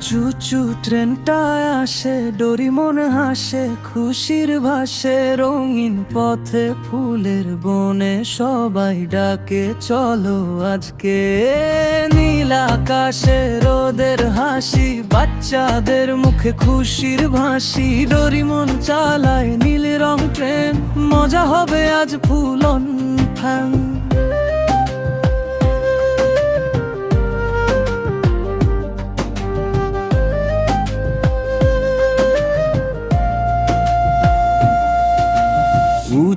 চুচু ট্রেনটা আসে, ডরি মনে হাসে, খুশির ভাসে, রঙিন পথে ফুলের বনে সবাই ডাকে, চলো আজকে নীল আকাশে রোদের হাসি, বাচ্চাদের মুখে খুশির ভাসি, ডরি মন চালায় নীল রং ট্রেন মজা হবে আজ ফুলন ফ্যান।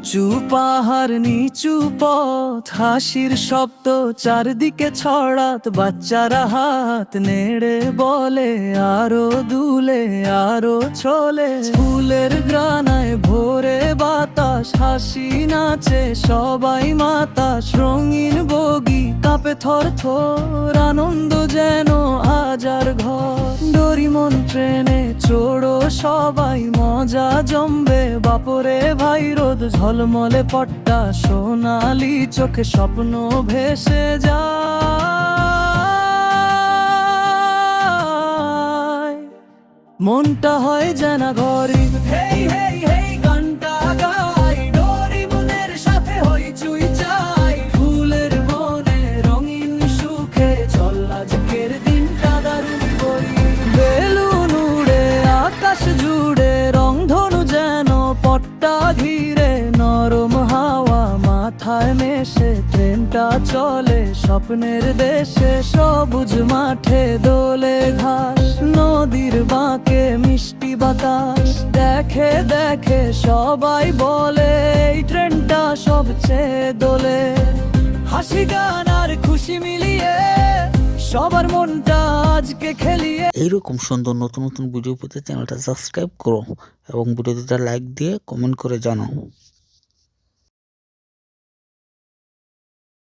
উঁচু পাহাড়, নিচু পথ, হাসির শব্দ, চারদিকে ছড়াত, বাচ্চারা হাত নেড়ে বলে, আরও দুলে, আরও চলে ফুলের গ্রানায় ভোরে বাতাস, হাসি নাচে, সবাই মাতাস, রঙিন বগি কাঁপে থর থর, আনন্দ যেন হাজার ঘর। ডরিমন ট্রেনে চড়ো সবাই, মজা জমবে বাপরে ভাই রোদ ঝলমলে পট্টা, সোনালি চোখে স্বপ্ন ভেসে যায়। মনটা হয় যেন গরিব হেই হেই হেই স্বপ্নের দেশে সবুজ মাঠে দোলে ঘাস, নদীর বাঁকে মিষ্টি বাতাস। দেখে দেখে সবাই বলে, এই ট্রেনটা সবচেয়ে দোলে। হাসি, গান আর খুশি মিলিয়ে সবার মনটা আজকে খেলিয়ে। এইরকম সুন্দর নতুন নতুন ভিডিও পেতে চ্যানেলটা সাবস্ক্রাইব করো এবং ভিডিওটা লাইক দিয়ে কমেন্ট করে জানাও।